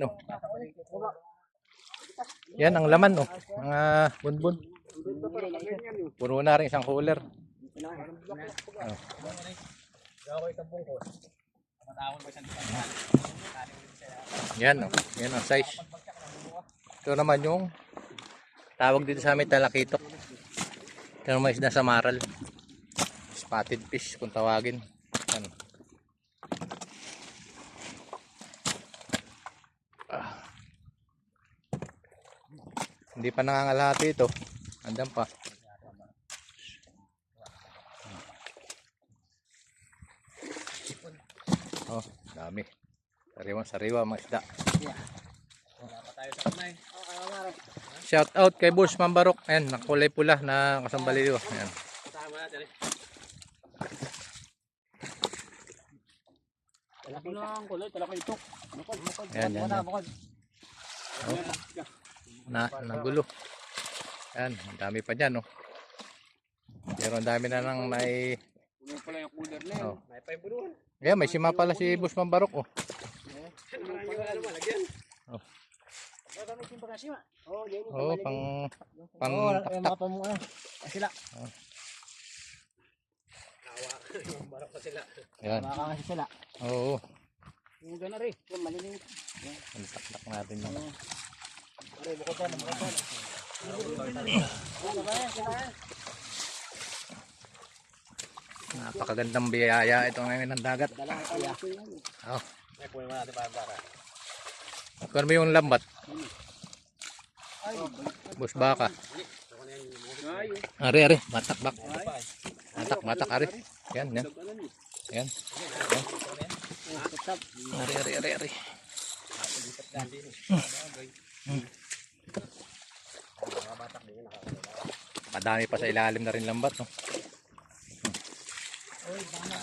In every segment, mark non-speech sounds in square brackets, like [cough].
no. Yan ang laman, no. Mga bunbun. Puno na rin isang cooler. Oh. Yan, no. Yan ang size. Ito naman yung tawag dito sa amin talakitok. Ito naman isda sa maral. Spotted fish kung tawagin. Yan. Ah. Hindi pa nangangalahati ito. Andan pa. Oh, dami. Sariwa, sariwa mga isda. Shout out kay Boss Mambarok. Ayan, nakulay pula na kasambalido. Ayan. Talaki na ang kulay, talaki ito. Bukod, bukod. Yan, yan, yan. Bukod. Na, nagulo. Ayan, ang dami pa dyan, oh. Pero ang dami na nang may... Puno pala yung cooler na yun. Oh. May pa yung. Ayan, may sima pala si Boss Mambarok, oh. Ano. Oh. Oh, yan Oh, pang... Pang Oh, taktak. Ah, sila. Oh. Kawa. Barok pa sila. Ayan. Baka kasi sila. Oo, Yung gana rin. Yung maliliit. ang taktak natin ng... Napakagandang biyaya ito ngayon ng dagat. Oh. Puno mo yung lambat. Boss baka. Ari, ari. Batak, bak. Batak, batak, ari. Yan, yan. Yan. Stop. Ari, ari, ari, ari. Madami pa sa ilalim na rin lambat, no?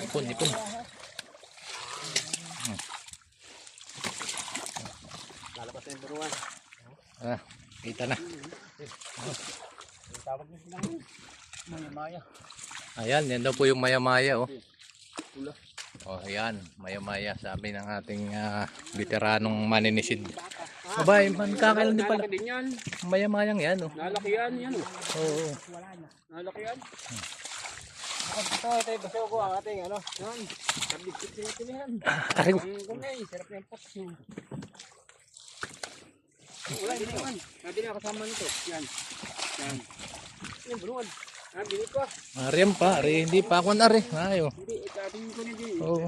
Ipon, ipon. Lalabas na yung bunuan. Ah, kita na. Tawag niyo sila ngayon. Mga maya. Ayan, yan daw po yung maya-maya, oh. Pula. Oh, ayan, maya-maya, sabi ng ating ah, veteranong maninisid. Abay, man kakailan din pala. Nalaki din yan. Maya-mayang yan, oh. Nalaki yan. Yan oh. Oo. Nalaki yan. Ako ito, ito baso ko ang ating ano. Yan. Kabit-bit sila yan. Aray ko. Ang gulay, sarap na yung pot. Wala, hindi naman. Sabi na kasama nito. Yan. Yan. Yan, bunuan. Ah, binit ko. Ariyan pa, ari, hindi pa ako na ari. Ayo. Hindi, ikating ko na din. Oo.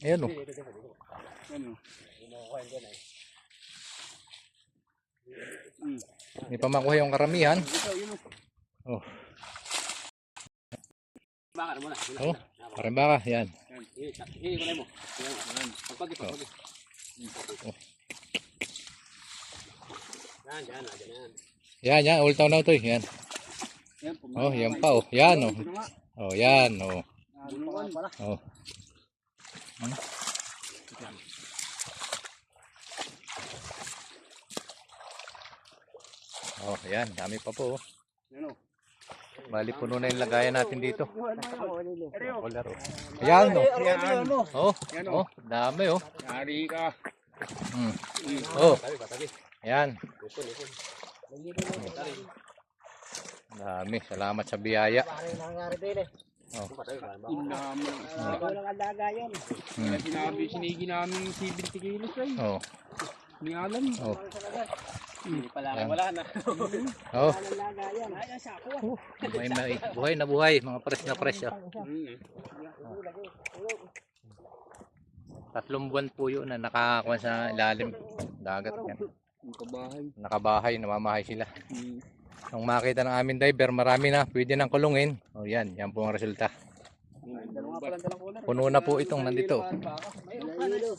Ayan, oh. Ano? Hmm. Hindi pa makuha yung karamihan. Oh. Oh, oh. Parang baka, yan. Oh. Yan, yan, all town na ito, eh. yan. Oh, yan pa, oh. Yan, oh. Oh, yan, oh. Oh. Ano? Oh, yan, dami pa po. oh. Yan oh. Bali puno na yung lagayan natin dito. Eryo. Wala, oh. Ayan, oh. Yan. Oh, oh, dami, oh. Yari ka. Hmm. Oh, yan. Dami, salamat sa biyaya. Oh. Inamin. Walang alaga yan. Hmm. Kaya sinabi, sinigi namin 70 kilos ay. Oh, Ni alam. oh. Hindi pala Yan. wala na. Oh, Walang alaga yan. Ay, sako. may, may buhay na buhay, mga fresh na fresh. Oh. Hmm. Tatlong buwan po yun na nakakuha sa ilalim dagat yan. Ang kabahay. Nakabahay, namamahay sila. Hmm. Nung makita ng aming diver, marami na, pwede nang kulungin. Yan, yan po ang resulta. Puno na po itong nandito.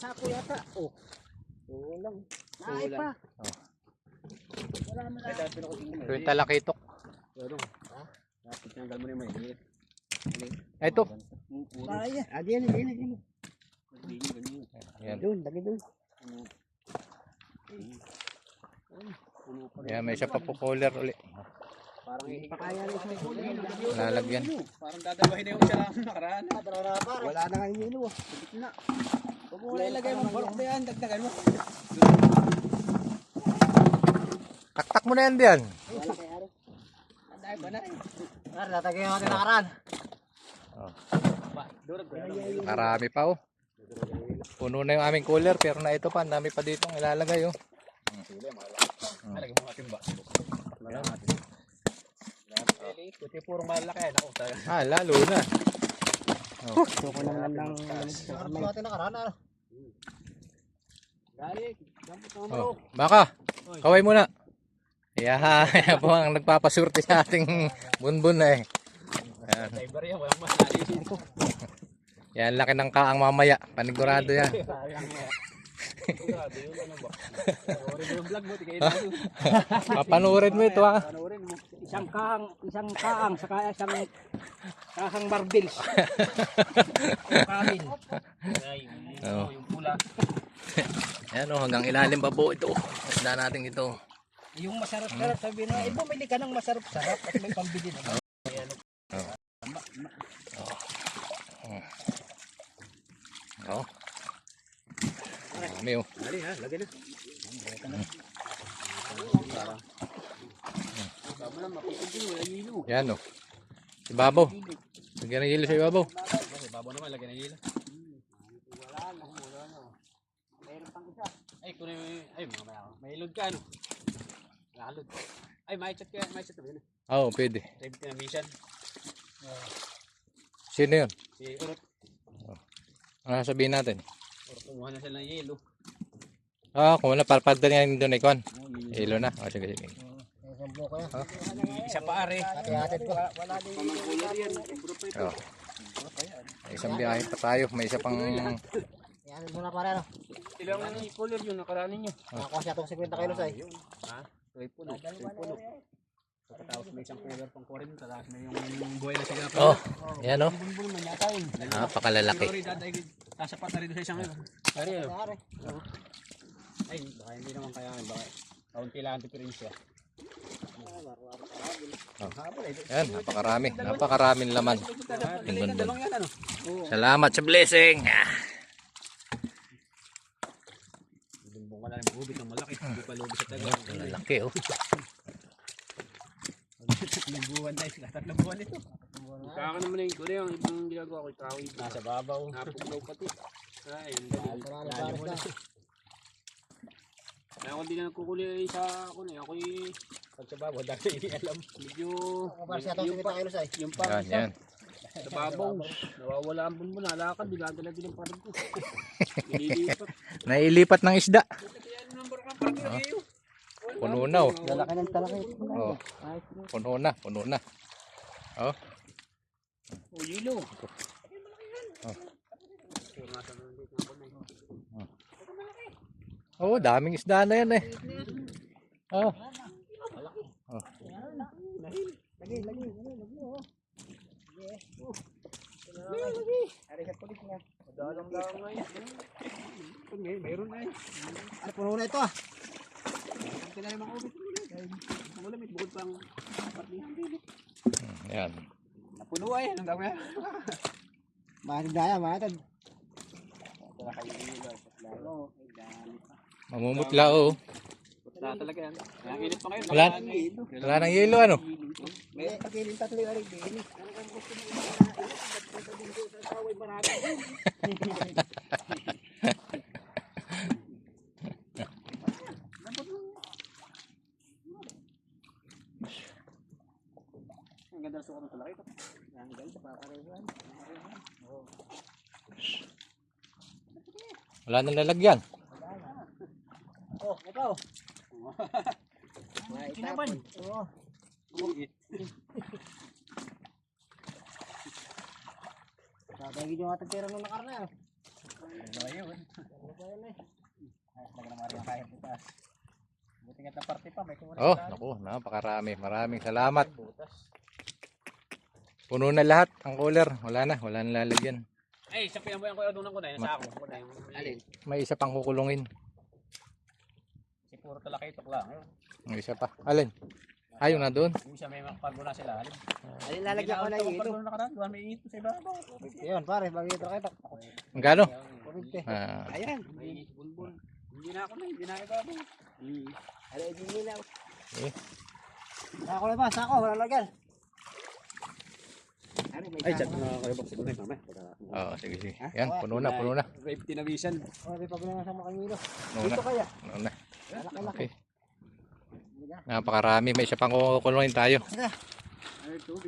Sako yata. Oh. Naay pa. Oh. Ito yung talakitok. Dapat tinanggal mo na yung maliit. Ito. Hmm, puro. Kaya. Ah, diyan, diyan, diyan. Ganyan, ganyan. Yan. Doon, lagi doon. Puno pa rin. Yan, may isa pa po cooler uli. Parang Pa kaya rin sa kulay. Lalagyan. Parang dadawahin na yung siya lang nakaraan. Wala na nga yung ilo. Sabit na. Huwag mo na ilagay mo. Barok na yan. Dagdagan mo. Taktak mo na yan diyan. Ang dahil ba na rin? Tara, tatagay natin nakaraan. Marami pa oh. Puno na yung aming cooler pero na ito pa, ang dami pa dito ang ilalagay oh. Lagay mo natin ba? Kuti purong malaki. Ako. Ah, lalo na. Oh. Suko naman ng Tara natin nakaraan. ah. Dali. Naman Oh. Baka, kaway muna. Yeah, yan [laughs] po ang nagpapasurti sa ating bunbun eh. Yan. Driver yan. Laki ng kaang mamaya. Panigurado yan. Sigurado yun. Ano ba? Panoorin mo yung vlog mo. Na. Papanurin mo ito ha. Isang kaang, isang kaang, saka isang kahang marbles. Kamin. Ay, Oo. yung pula. Yan oh, hanggang ilalim pa po ito. Isda natin ito. Yung masarap-sarap sabihin na, eh bumili ka ng masarap-sarap at may pambili naman. Oh. Dami oh. Dali ha. Lagay na. Baba na. Mapipigil. Wala yilo. Yan oh. Si Babo. Lagyan ng hilo sa Babo. Kasi babo naman. Lagay na yilo. Ay, kung ay, mga maya, may ilod ka, ano? Nakalod. Ay, may chat ka, may chat ka? Oo, oh, pwede. Private na mission. Sino yun? Si Urot. Ano sabihin natin? Urot, kumuha na sila ng yelo. Ah, wala, parpad na yan doon ikon. Hilo na. O, sige, sige. Yan. Isa pa, are. Hati-hatid ko. Pa ito. Oh. May isang biyahe pa tayo. May isa pang... Yan muna pare ano. Ilang ang cooler yun, nakaraanin nyo. Nakakuha siya itong 50 kilos ay. Ha? Tuloy puno. Tuloy puno. Pagkatapos may isang cooler pang 40, tapos may yung buhay na sigapa. Oh, yan oh. Bulbul man yata yun. Napakalalaki. Sorry, daday, tasapat na rin sa isang yun. Ano? Pare. Ay, baka hindi naman kaya, baka kaunti lang ang diferensya. Yan, napakarami. Napakaraming laman. Dalawang yan, ano? Salamat sa blessing. Ah. Bumbong ka na yung bubit ng malaki. Hindi pa lubis sa tagal. Lalaki oh. Tatlong buwan na isla. Tatlong buwan ito. Kaka naman yung kuri, ang ibang ginagawa ko, tawag. Nasa babaw. Napuglaw pati. Ay, ang dali. Na. Kaya ako din na nagkukuli sa ako na. Ako yung pag sa babaw, dahil hindi alam. Medyo, 50 kilos ay. yung pang Yan, yan. sa babaw. Nawawala ang bunbun. Nalakad, niladala din ang parang ko. [laughs] Nililipat. Nailipat ng isda. Parang nililiyo. Puno na oh. Lalaki ng talaki. Oh. Puno na, puno na. Oh. O, yelo. Oh, daming isda na yan eh. Oh. Oh. Lagi, lagi, lagi, lagi. oh. Ari sa pulis niya. Dalang lang ngayon. May, mayroon na eh. Ano puno na ito ah. Ang kinaya mga ubit. Ang ulamit, bukod pang partihan din. Yan. Napuno ay, anong gawin? Mahatid na yan, mahatid. Mamumutla oh. Wala talaga yan. Kaya ang init pa ngayon. Wala. ano. Wala nang yelo ano. May pagilin tatlo yung arig din. Ang ganda ng sukat ng talaki ito. Ang galing sa paparehan. Wala nang lalagyan. Oh, ikaw. [laughs] May Kinaban. Oo. Tatagin yung ating pera nung nakaraan na. ah. Ayun. Taga naman rin kahit. Buti nga parte pa, may kumuna. Oh, naku, napakarami. Maraming salamat. Puno na lahat ang cooler. Wala na, wala nang lalagyan. Ay, sa pinambayan ko yung adunan ko na yun. Sa ako. Na alin. May isa pang kukulungin. Puro talaki ito lang. May isa pa. Alin? Ayaw na doon. Yung siya may makapagbo na sila. Alin? Ay, lalagyan ko na ito. Pagbo na karaan, may ito sa ibabaw. Yun, pare, bagay ito kita. Ang gano? Ah, Ayan. May bulbul. Hindi na ako na, hindi na ibabaw. Hmm. Ano, hindi nila. Eh. Sako na ba? Sako, wala lagyan. May Ay, chat na. na kayo box. Mamaya, mamaya. Oo, sige, sige. Yan, puno na, puno na. Safety na vision. Oh, may pabili sa makangilo. Puno na, Dito kaya. puno na. Okay. Napakarami. May isa pang kukulungin tayo.